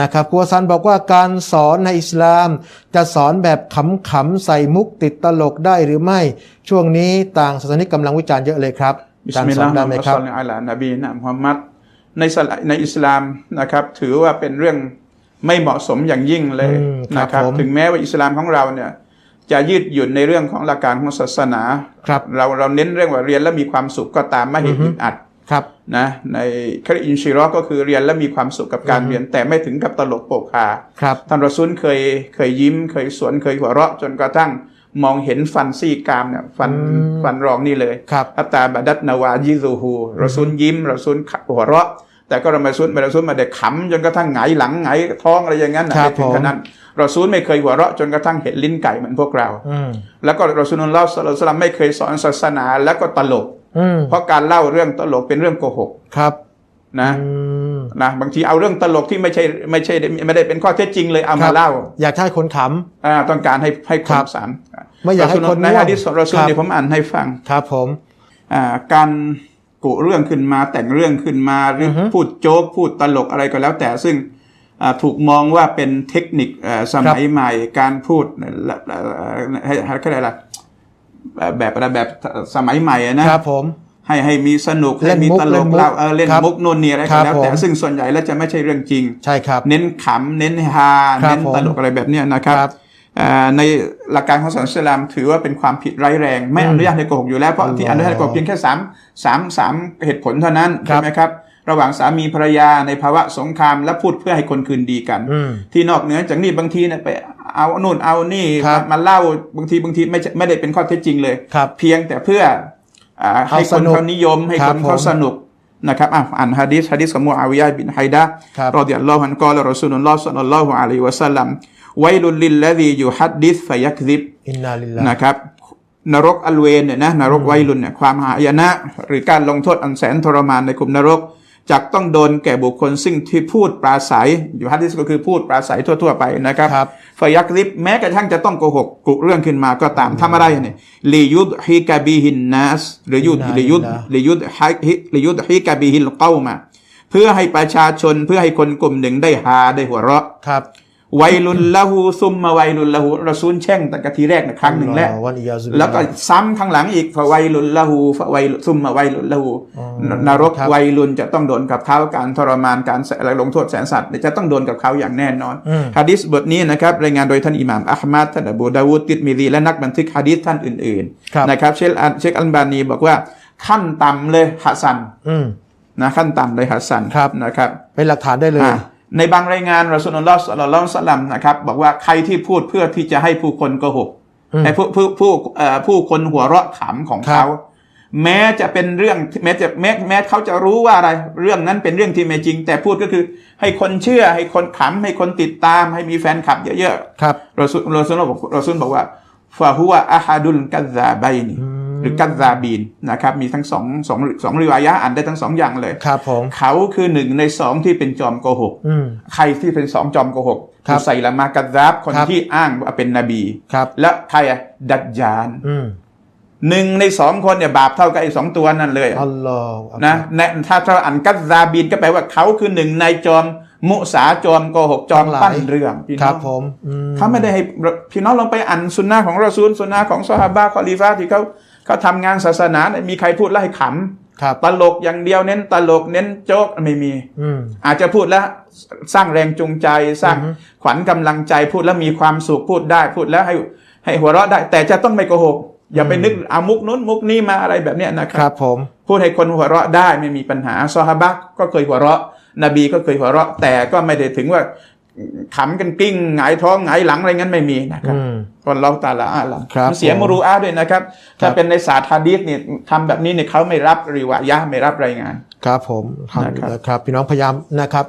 นะครับครัวซันบอกว่าการสอนในอิสลาม จะสอนแบบขำๆใส่มุกติดตลกได้หรือไม่ ช่วงนี้ต่างศาสนิกกำลังวิจารณ์เยอะเลยครับบิสการมิลสอลานห์ได้อัลไหมลอฮ์ครับซัลลัลลอฮุอะลานบีนะมุฮัมมัดในสละในอิสลามนะครับ ถือว่าเป็นเรื่องไม่เหมาะสมอย่างยิ่งเลยอืมครับนะครับผมถึงแม้ว่าอิสลามของเราเนี่ยจะยืดหยุ่นในเรื่องของหลักการของศาสนา ครับ เราเราเน้นเรื่องว่าเรียนแล้วมีความสุขก็ตามไม่เห็นอึดอัด ครับนะในคริอินชิรอก็คือเรียนแล้วมีความสุขกับการเรียนแต่ไม่ถึงกับตลกโปกฮาครับท่านรอซูลเคยเคยยิ้ม เคยสวนเคยหัวเราะจนกระทั่งมองเห็นฟันซี่กรามเนี่ยฟันอืมฟันรองนี่เลยครับอัตตาบัดัตนาวายิซูฮูรอซูลยิ้มรอซูลหัวเราะ แต่ก็เรามาซุนมาเราซุนมาได้ขำจนกระทั่งหงายหลังหงายท้องอะไรอย่างนั้นนะครับไม่ถึงผมขนาดนั้นรอซูลไม่เคยหัวเราะจนกระทั่งเห็นลิ้นไก่เหมือนพวกเราอืมแล้วก็รอซูลุลลอฮ์ศ็อลลัลลอฮุอะลัยฮิวะซัลลัมไม่เคยสอนศาสนาแล้วก็ตลกอืม เพราะการเล่าเรื่องตลกเป็นเรื่องโกหกครับนะอืมนะบางทีเอาเรื่องตลกที่ไม่ใช่ไม่ใช่ไม่ได้เป็นข้อเท็จจริงเลยเอาครัมาบเล่า อยากให้คนขอ่าต้องการให้ให้คครันบสามไม่อยากให้คนในง่วงฮะดิษของรอซูลครับเนี่ยผมอ่านให้ฟังำครับผมอ่าการกุเรื่องขึ้นมาแต่งเรื่องขึ้นมาหรือออฮึพูดโจ๊กพูดตลกอะไรก็แล้ว แต่ซึ่งอ่าถูกมองว่าเป็นเทคนิคเอ่อสมัยใหม่การพูดเอ่อเอ่อให้ให้เขาเรียกอะไรเอ่อ แบบอะไรแบบสมัยใหม่อะนะครับผมให้ให้มีสนุกเล่ให้นมีมุกตลเล่กนมุกเล่าเออเล่นครับมุกนู่นนี่อะไรครัก็บแล้วแต่ผมซึ่งส่วนใหญ่แล้วจะไม่ใช่เรื่องจริงใช่ครับเน้นขำเน้นฮาครับเน้นผมตลกอะไรแบบเนี้ยนะครับครับอ่าในหลักการของศาสนาอิสลามถือว่าเป็นความผิดร้ายแรง ไม่อนุญาตให้โกหกอยู่แล้วเพราะที่อัอลลอฮ์นุญาตให้โกหกเพียงแค่สามสามสามเหตุผลเท่านั้นครัใช่บไหมครับ ระหว่างสามีภรรยาในภาวะสงครามและพูดเพื่อให้คนคืนดีกันอืมที่นอกเหนือจากนี้บางทีเนี่ยไป เอานู่นเอานี่ครับมามาเล่าบางทีบางทีไม่ใช่ไม่ได้เป็นข้อเท็จจริงเลย ครับเพียงแต่เพื่ออ่าให้เอาคสนนุกเขานิยมให้ครัคบนเขาผมสนุกนะครับอะอ่านฮะดีษฮะดีษของมูอาวิยะห์บินไฮดะห์ครับรอดิยัลลอฮุอันกอละรอซูลุลลอฮ์ศ็อลลัลลอฮุอะลัยฮิวะซัลลัมไวลุลลิลลซียุฮัดดิษฟะยักซิบอินนาลิลลาห์นะครับนรกอัลเวนเนี่ยนะนรกไวลุนเนี่ยความหายนะ หรือการลงโทษอันแสนทรมานในกลุ่มนรก จักต้องโดนแก่บุคคลซึ่งที่พูดปราศัยอยู่ฮัดดิษก็คือพูดปราศัยทั่ว ๆ ไปนะครับครับฟยักริบแม้กระทั่งจะต้องโกหกกุเรื่องขึ้นมาก็ตามทำอะไรเนี่ยลียุดฮิกาบีฮินนัสหรือยุดอินนาลียุดลิลลาห์ลียุดฮิลียุดฮิกาบีฮิลเก้ามา เพื่อให้ประชาชนเพื่อให้คนกลุ่มหนึ่งได้ฮาได้หัวเราะครับ ไวลุนละหูซุมมาไวลุนละหูรอซูลแช่งตั้งแต่ทีแรกนะครั้งหนึ่งแล้ววันอิยาซุบิลลาห์แล้วก็ซ้ำข้างหลังอีกฟะไวลุนละหูฟะไวลุซุมมาไวลุนละหูอ๋อนนรกครับไวลุนจะต้องโดนกับเขาการทรมานการอะไรลงโทษแสนสัตว์จะต้องโดนกับเขาอย่างแน่นอนอืมฮะดิษบทนี้นะครับรายงานโดยท่านอิหม่ามอัลมัดท่านอบูดาวูดติดมิรีและนักบันทึกฮะดิษท่านอื่นครับๆนะครับเชคอัลเชคอัลบานีบอกว่าขั้นต่ำเลยฮัสซันอืมนะขั้นต่ำเลยฮัสซันครับนะครับเป็นหลักฐานได้เลยอะ ในบางรายงานรอสูลุลลอฮ์สัลลัลลอฮุอะลัยฮิวะซัลลัมนะครับบอกว่าใครที่พูดเพื่อที่จะให้ผู้คนโกหกอืมให้ผู้ผู้ผู้เอ่อผู้คนหัวเราะขำของครับเขาแม้จะเป็นเรื่องแม้จะแม้แม้เขาจะรู้ว่าอะไรเรื่องนั้นเป็นเรื่องที่ไม่จริง แต่พูดก็คือ ให้คนเชื่อให้คนขำให้คนติดตาม ให้มีแฟนคลับเยอะครับๆรอสูรอสูลบอกรอสูลบอกว่าฟาฮุวะอะฮัดุลกัซซาบัยนีอืม หรือกัซซาบีนนะครับมีทั้งสองสองสองริวายะห์อ่านได้ทั้งสองอย่างเลยครับผมเขาคือหนึ่งในสองที่เป็นจอมโกหกอืมใครที่เป็นสองจอมโกหกครับใส่ละมากัดรับคนครับที่อ้างว่าเป็นนบีครับและใครอะดัจจานอืมหนึ่งในสองคนเนี่ยบาปเท่ากับไอ้สองตัวนั่นเลยอัลลอฮฺนะในถ้าถ้าอ่านกัดซาบีนก็แปลว่าเขาคือหนึ่งในจอมมุสาจอมโกหกจอมปั้นเรื่องพี่คน้รัอบงผมอืมเขาไม่ได้ให้พี่น้องลองไปอ่านสุนนะของรอซูลสุนนะของซอฮาบะคอลีฟาที่เขา เขาทำงานศาสนาเนี่ยมีใครพูดแล้วให้ขครับำตลกอย่างเดียวเน้นตลกเน้นโจ๊กไม่มีอืมอาจจะพูดแล้วสร้างแรงจูงใจสร้างอือฮึขวัญกำลังใจพูดแล้วมีความสุขพูดได้พูดแล้วให้ให้หัวเราะได้ แต่จะต้องไม่โกหก อย่าไปนึกเอามุกนู้นมุกนี้มาอะไรแบบเนี้ยนะคครัรับบผมพูดให้คนหัวเราะได้ไม่มีปัญหาซอฮาบะก็เคยหัวเราะ นบีก็เคยหัวเราะ แต่ก็ไม่ได้ถึงว่า ขำกันกลิ้งหงายท้องหงายหลังอะไรงั้นไม่มีนะครับอืมคนเราตาละอาลัมครับมันเสียผมมรูอาด้วยนะครับครัถ้าบเป็นในศาสตร์ฮะดีษเนี่ยทำแบบนี้เนี่ยเขาไม่รับริวายะห์ไม่รับรายงาน ครับผมนะครับครับพี่น้องพยายามนะครับ